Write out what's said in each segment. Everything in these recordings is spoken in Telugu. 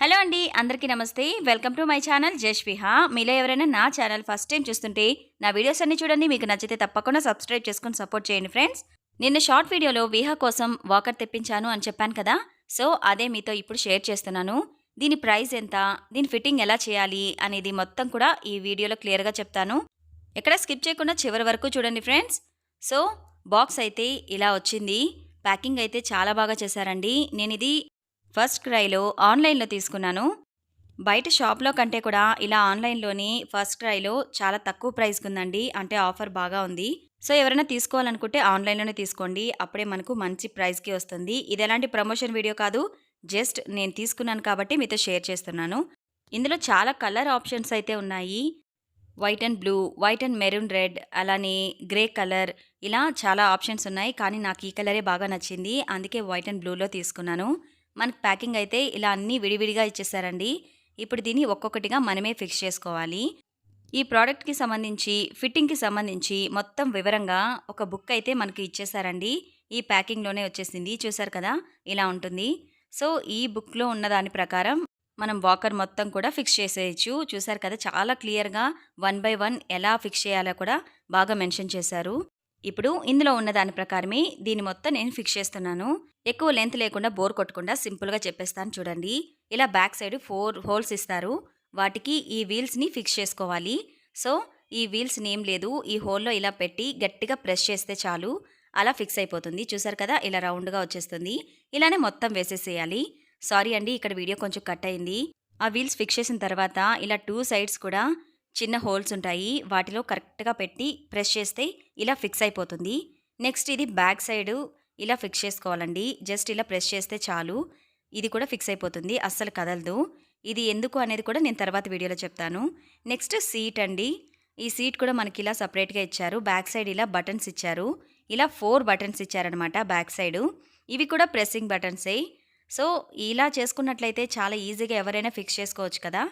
హలో అండి అందరికీ నమస్తే. Welcome to my channel Jashviha మీలో ఎవరైనా నా ఛానల్ ఫస్ట్ టైం చూస్తుంటే నా వీడియోస్ అన్ని చూడండి మీకు నచ్చితే తప్పకుండా సబ్స్క్రైబ్ చేసుకొని సపోర్ట్ చేయండి ఫ్రెండ్స్. నిన్న షార్ట్ వీడియోలో విహా కోసం వాకర్ తెప్పించాను అని చెప్పాను కదా సో అదే మీతో ఇప్పుడు షేర్ చేస్తున్నాను. దీని ప్రైస్ ఎంత దీని ఫిట్టింగ్ ఎలా చేయాలి అనేది మొత్తం కూడా ఈ వీడియోలో క్లియర్గా చెప్తాను. ఎక్కడ స్కిప్ చేయకుండా చివరి వరకు చూడండి ఫ్రెండ్స్. సో బాక్స్ అయితే ఇలా వచ్చింది. ప్యాకింగ్ అయితే చాలా బాగా చేశారండి. నేను ఇది ఫస్ట్ క్రైలో ఆన్లైన్లో తీసుకున్నాను. బయట షాప్లో కంటే కూడా ఇలా ఆన్లైన్లోని ఫస్ట్ క్రైలో చాలా తక్కువ ప్రైస్కి ఉందండి. అంటే ఆఫర్ బాగా ఉంది. సో ఎవరైనా తీసుకోవాలనుకుంటే ఆన్లైన్లోనే తీసుకోండి. అప్పుడే మనకు మంచి ప్రైస్కి వస్తుంది. ఇది ఎలాంటి ప్రమోషన్ వీడియో కాదు. జస్ట్ నేను తీసుకున్నాను కాబట్టి మీతో షేర్ చేస్తున్నాను. ఇందులో చాలా కలర్ ఆప్షన్స్ అయితే ఉన్నాయి. White and blue white and maroon red అలానే గ్రే కలర్ ఇలా చాలా ఆప్షన్స్ ఉన్నాయి. కానీ నాకు ఈ కలరే బాగా నచ్చింది. అందుకే వైట్ అండ్ బ్లూలో తీసుకున్నాను. మనకి ప్యాకింగ్ అయితే ఇలా అన్నీ విడివిడిగా ఇచ్చేసారండి. ఇప్పుడు దీన్ని ఒక్కొక్కటిగా మనమే ఫిక్స్ చేసుకోవాలి. ఈ ప్రోడక్ట్కి సంబంధించి ఫిట్టింగ్కి సంబంధించి మొత్తం వివరంగా ఒక బుక్ అయితే మనకి ఇచ్చేసారండి. ఈ ప్యాకింగ్లోనే వచ్చేసింది. చూసారు కదా? ఇలా ఉంటుంది. సో ఈ బుక్లో ఉన్న దాని ప్రకారం మనం వాకర్ మొత్తం కూడా ఫిక్స్ చేసేయచ్చు. చూసారు కదా? చాలా క్లియర్గా వన్ బై వన్ ఎలా ఫిక్స్ చేయాలో కూడా బాగా మెన్షన్ చేశారు. ఇప్పుడు ఇందులో ఉన్న దాని ప్రకారమే దీని మొత్తం నేను ఫిక్స్ చేస్తున్నాను. ఎక్కువ లెంత్ లేకుండా బోర్ కొట్టకుండా సింపుల్గా చెప్పేస్తాను చూడండి. ఇలా బ్యాక్ సైడ్ ఫోర్ హోల్స్ ఇస్తారు. వాటికి ఈ వీల్స్ని ఫిక్స్ చేసుకోవాలి. సో ఈ వీల్స్ నేమ్ లేదు. ఈ హోల్లో ఇలా పెట్టి గట్టిగా ప్రెస్ చేస్తే చాలు. అలా ఫిక్స్ అయిపోతుంది. చూసారు కదా? ఇలా రౌండ్గా వచ్చేస్తుంది. ఇలానే మొత్తం వేసేసేయాలి. సారీ అండి ఇక్కడ వీడియో కొంచెం కట్ అయింది. ఆ వీల్స్ ఫిక్స్ చేసిన తర్వాత ఇలా టూ సైడ్స్ కూడా చిన్న హోల్స్ ఉంటాయి. వాటిలో కరెక్ట్గా పెట్టి ప్రెస్ చేస్తే ఇలా ఫిక్స్ అయిపోతుంది. నెక్స్ట్ ఇది బ్యాక్ సైడ్ ఇలా ఫిక్స్ చేసుకోవాలండి. జస్ట్ ఇలా ప్రెస్ చేస్తే చాలు. ఇది కూడా ఫిక్స్ అయిపోతుంది. అస్సలు కదలదు. ఇది ఎందుకు అనేది కూడా నేను తర్వాత వీడియోలో చెప్తాను. నెక్స్ట్ సీట్ అండి. ఈ సీట్ కూడా మనకి ఇలా సపరేట్గా ఇచ్చారు. బ్యాక్ సైడ్ ఇలా బటన్స్ ఇచ్చారు. ఇలా ఫోర్ బటన్స్ ఇచ్చారనమాట బ్యాక్ సైడు. ఇవి కూడా ప్రెస్సింగ్ బటన్సే. సో ఇలా చేసుకున్నట్లయితే చాలా ఈజీగా ఎవరైనా ఫిక్స్ చేసుకోవచ్చు కదా.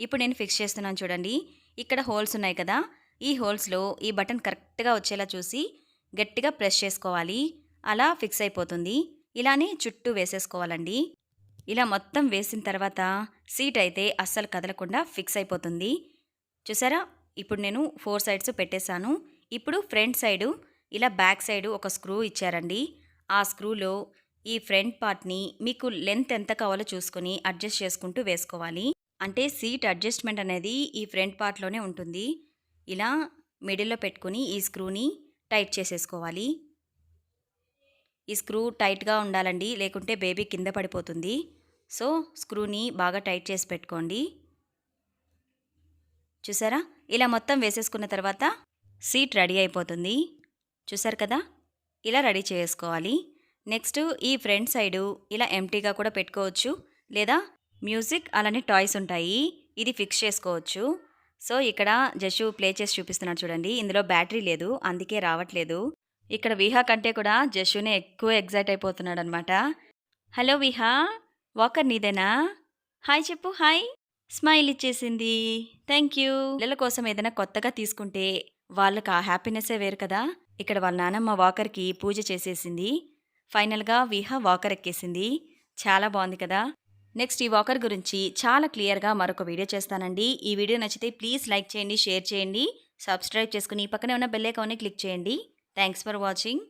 ఇప్పుడు నేను ఫిక్స్ చేస్తున్నాను చూడండి. ఇక్కడ హోల్స్ ఉన్నాయి కదా. ఈ హోల్స్లో ఈ బటన్ కరెక్ట్గా వచ్చేలా చూసి గట్టిగా ప్రెస్ చేసుకోవాలి. అలా ఫిక్స్ అయిపోతుంది. ఇలానే చుట్టూ వేసేసుకోవాలండి. ఇలా మొత్తం వేసిన తర్వాత సీట్ అయితే అస్సలు కదలకుండా ఫిక్స్ అయిపోతుంది. చూసారా? ఇప్పుడు నేను ఫోర్ సైడ్స్ పెట్టేశాను. ఇప్పుడు ఫ్రంట్ సైడు ఇలా బ్యాక్ సైడు ఒక స్క్రూ ఇచ్చారండి. ఆ స్క్రూలో ఈ ఫ్రంట్ పార్ట్ని మీకు లెంత్ ఎంత కావాలో చూసుకొని అడ్జస్ట్ చేసుకుంటూ వేసుకోవాలి. అంటే సీట్ అడ్జస్ట్మెంట్ అనేది ఈ ఫ్రంట్ పార్ట్లోనే ఉంటుంది. ఇలా మిడిల్లో పెట్టుకుని ఈ స్క్రూని టైట్ చేసేసుకోవాలి. ఈ స్క్రూ టైట్గా ఉండాలండి లేకుంటే బేబీ కింద పడిపోతుంది. సో స్క్రూని బాగా టైట్ చేసి పెట్టుకోండి. చూసారా? ఇలా మొత్తం వేసేసుకున్న తర్వాత సీట్ రెడీ అయిపోతుంది. చూసారు కదా? ఇలా రెడీ చేసుకోవాలి. నెక్స్ట్ ఈ ఫ్రంట్ సైడు ఇలా ఎంటీగా కూడా పెట్టుకోవచ్చు. లేదా మ్యూజిక్ అలానే టాయ్స్ ఉంటాయి. ఇది ఫిక్స్ చేసుకోవచ్చు. సో ఇక్కడ జషు ప్లే చేసి చూపిస్తున్నాడు చూడండి. ఇందులో బ్యాటరీ లేదు. అందుకే రావట్లేదు. ఇక్కడ విహా కంటే కూడా జషునే ఎక్కువ ఎగ్జైట్ అయిపోతున్నాడు అనమాట హలో విహా వాకర్ నీదేనా? హాయ్ చెప్పు హాయ్. స్మైల్ ఇచ్చేసింది. Thank you. పిల్లల కోసం ఏదైనా కొత్తగా తీసుకుంటే వాళ్ళకి ఆ హ్యాపీనెస్సే వేరు కదా. ఇక్కడ వాళ్ళ నానమ్మ వాకర్కి పూజ చేసేసింది. ఫైనల్గా విహా వాకర్ ఎక్కేసింది. చాలా బాగుంది కదా. నెక్స్ట్ ఈ వాకర్ గురించి చాలా క్లియర్గా మరొక వీడియో చేస్తానండి. ఈ వీడియో నచ్చితే ప్లీజ్ లైక్ చేయండి షేర్ చేయండి సబ్స్క్రైబ్ చేసుకుని పక్కనే ఉన్న బెల్ ఐకాన్ని క్లిక్ చేయండి. Thanks for watching.